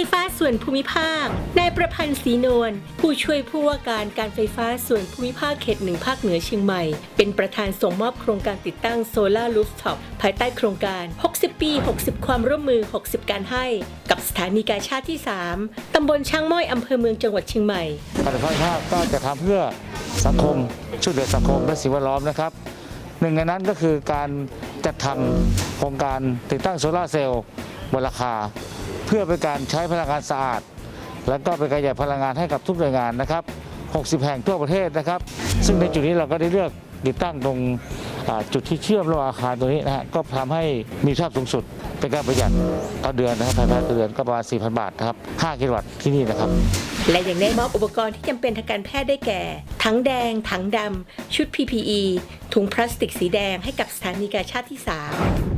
ไฟฟ้าส่วนภูมิภาคนายประพันธ์ศรีนวลผู้ช่วยผู้ว่าการการไฟฟ้าส่วนภูมิภาคเขตหนึ่งภาคเหนือเชียงใหม่ เป็นประธานส่งมอบโครงการติดตั้งโซลารูฟท็อปภายใต้โครงการ 60 ปี 60 ความร่วมมือ 60 การให้ กับสถานีกาชาติที่ 3 ตำบลช้างม้อยอำเภอเมืองจังหวัดเชียงใหม่การไฟฟ้าก็จะทำเพื่อสังคมช่วยเหลือสังคมและสิ่งแวดล้อมนะครับหนึ่งในนั้นก็คือการจัดทำโครงการติดตั้งโซลาร์เซลล์บนราคา เพื่อเป็นการใช้พลังงานสะอาด แล้วก็เป็นการประหยัดพลังงานให้กับทุกหน่วยงานนะครับ 60 แห่งทั่วประเทศนะครับ ซึ่งในจุดนี้เราก็ได้เลือกติดตั้งตรงจุดที่เชื่อมระหว่างอาคารตัวนี้นะฮะก็ทำให้มีภาพสูงสุดเป็นการประหยัดต่อเดือนนะครับภายในต่อเดือนก็ประมาณ 4,000 บาทนะครับ 5 กิโลวัตต์ที่นี่นะครับ และยังได้มอบอุปกรณ์ที่จำเป็นทางการแพทย์ได้แก่ ถังแดง ถังดำชุด PPE ถุงพลาสติกสีแดงให้กับสถานีกาชาติที่ 3